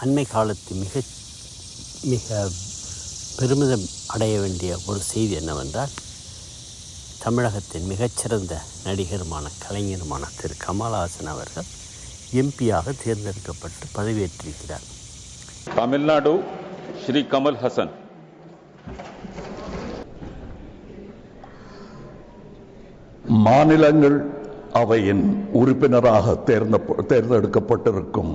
அண்மை காலத்து மிக மிக பெருமிதம் அடைய வேண்டிய ஒரு செய்தி என்னவென்றால் தமிழகத்தின் மிகச்சிறந்த நடிகருமான கலைஞருமான திரு. கமல்ஹாசன் அவர்கள் எம்பியாக தேர்ந்தெடுக்கப்பட்டு பதவியேற்றிருக்கிறார். தமிழ்நாடு ஸ்ரீ கமல் ஹசன் மாநிலங்கள் அவையின் உறுப்பினராக தேர்ந்த தேர்ந்தெடுக்கப்பட்டிருக்கும்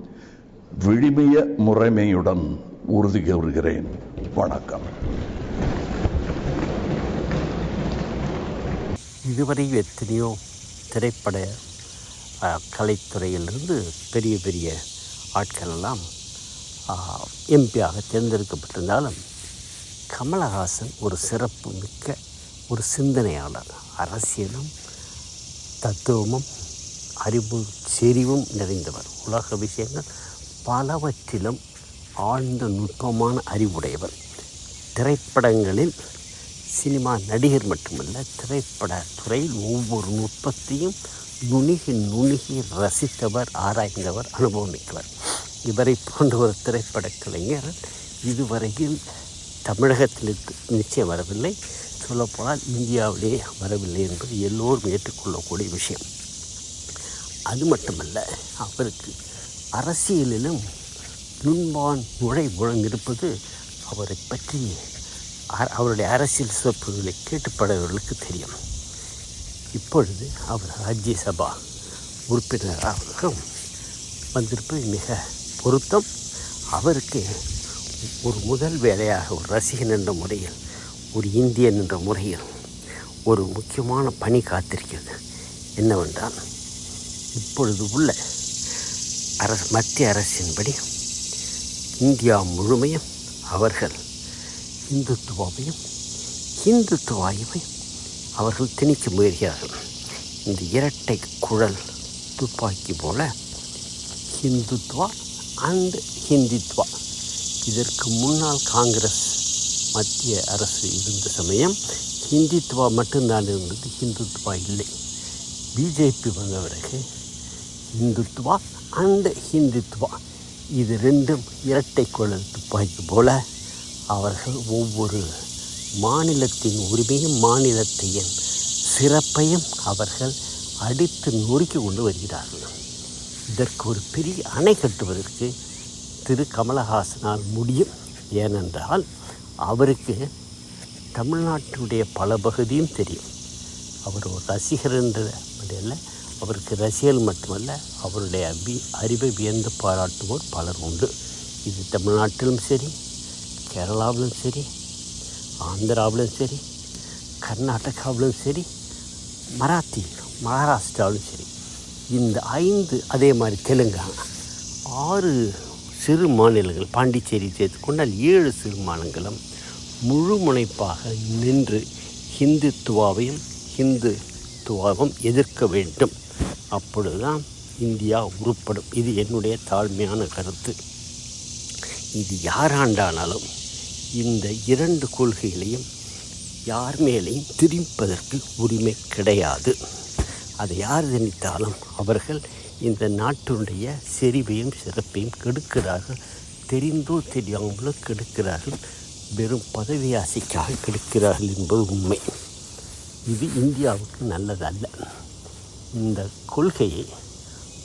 விழுமிய முறைமையுடன் உறுதி கூறுகிறேன். வணக்கம். இதுவரை எத்தனையோ திரைப்பட கலைத்துறையிலிருந்து பெரிய பெரிய ஆட்கள் எல்லாம் எம்பியாக தேர்ந்தெடுக்கப்பட்டிருந்தாலும் கமலஹாசன் ஒரு சிறப்பு மிக்க ஒரு சிந்தனையாளர். அரசியலும் தத்துவமும் அறிவு செறிவும் நிறைந்தவர். உலக விஷயங்கள் பலவற்றிலும் ஆழ்ந்த நுட்பமான அறிவுடையவர். திரைப்படங்களில் சினிமா நடிகர் மட்டுமல்ல திரைப்பட துறையில் ஒவ்வொரு நுட்பத்தையும் நுணுகி நுணுகி ரசித்தவர் ஆராய்ந்தவர் அனுபவமிக்கவர். இவரை போன்ற ஒரு திரைப்படக் கலைஞர் இதுவரையில் தமிழகத்தில் நிச்சயம் வரவில்லை. சொல்லப்போனால் இந்தியாவிலே வரவில்லை என்பது எல்லோரும் ஏற்றுக்கொள்ளக்கூடிய விஷயம். அது மட்டுமல்ல அவருக்கு அரசியலிலும் நுண்பான் நுழை முழங்கிருப்பது அவரை பற்றி அ- அவருடைய அரசியல் சொற்பொழிகளை கேட்டுப்படவர்களுக்கு தெரியும். இப்பொழுது அவர் ராஜ்யசபா உறுப்பினராக வந்திருப்பது மிக பொருத்தம். அவருக்கு ஒரு முதல் வேலையாக ஒரு ரசிகன் என்ற முறையில் ஒரு இந்தியன் என்ற முறையில் ஒரு முக்கியமான பணி காத்திருக்கிறது. என்னவென்றால் இப்பொழுது உள்ள அரசு மத்திய அரசின்படி இந்தியா முழுமையும் அவர்கள் இந்துத்துவாவையும் ஆய்வையும் அவர்கள் திணிக்க முயல்கிறார்கள். இந்த இரட்டை குழல் துப்பாக்கி போல ஹிந்துத்வா அண்ட் ஹிந்தித்வா இதற்கு முன்னால் காங்கிரஸ் மத்திய அரசு இருந்த சமயம் ஹிந்தித்வா மட்டும்தான் இருந்தது ஹிந்துத்வா இல்லை. பிஜேபி வந்த பிறகு இந்துத்வா அண்ட் ஹிந்துத்துவா. இது ரெண்டும் இரட்டை குழல் துப்பாக்கி போல அவர்கள் ஒவ்வொரு மாநிலத்தின் உரிமையும் மாநிலத்தையும் சிறப்பையும் அவர்கள் அடித்து நொறுக்கி கொண்டு வருகிறார்கள். இதற்கு ஒரு பெரிய அணை கட்டுவதற்கு திரு கமலஹாசனால் முடியும். ஏனென்றால் அவருக்கு தமிழ்நாட்டுடைய பல பகுதியும் தெரியும். அவர் ஒரு ரசிகர் என்ற முறையில் அவருக்கு ரசிகல் மட்டுமல்ல அவருடைய அபி அறிவை வியந்து பாராட்டுவோர் பலர் உண்டு. இது தமிழ்நாட்டிலும் சரி கேரளாவிலும் சரி ஆந்திராவிலும் சரி கர்நாடகாவிலும் சரி மராத்தி மகாராஷ்டிராவிலும் சரி. இந்த ஐந்து அதே மாதிரி தெலுங்கானா ஆறு சிறு மாநிலங்கள் பாண்டிச்சேரி சேர்த்து கொண்டால் ஏழு சிறு மாநிலங்களும் முழு முனைப்பாக நின்று ஹிந்துத்துவாவையும் ஹிந்துத்துவாவும் எதிர்க்க வேண்டும். அப்பொழுதுதான் இந்தியா உருப்படும். இது என்னுடைய தாழ்மையான கருத்து. இது யாராண்டானாலும் இந்த இரண்டு கொள்கைகளையும் யார் மேலேயும் திரிப்பதற்கு உரிமை கிடையாது. அதை யார் திணித்தாலும் அவர்கள் இந்த நாட்டினுடைய செறிவையும் சிறப்பையும் கெடுக்கிறார்கள். தெரிந்தோ தெரியாமலோ கெடுக்கிறார்கள். வெறும் பதவி ஆசைக்காக கெடுக்கிறார்கள் என்பது உண்மை. இது இந்தியாவுக்கு நல்லதல்ல. இந்த கொள்கையை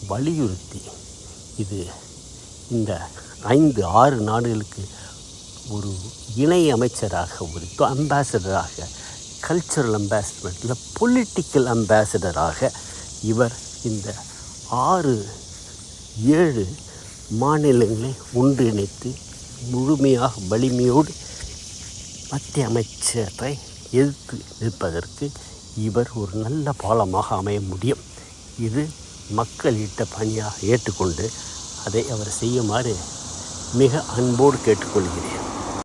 வலியுறுத்தி இது இந்த ஐந்து ஆறு நாடுகளுக்கு ஒரு இணை அமைச்சராக ஒரு அம்பாசடராக கல்ச்சுரல் அம்பாசடர் இல்லை பொலிட்டிக்கல் அம்பாசடராக இவர் இந்த ஆறு ஏழு மாநிலங்களை ஒன்றிணைத்து முழுமையாக வலிமையோடு மத்திய அமைச்சரை எதிர்த்து நிற்பதற்கு இவர் ஒரு நல்ல பாலமாக அமைய முடியும். இது மக்களிட்ட பணியாக ஏற்றுக்கொண்டு அதை அவர் செய்யுமாறு மிக அன்போடு கேட்டுக்கொள்கிறேன்.